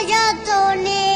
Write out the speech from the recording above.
ভোজনে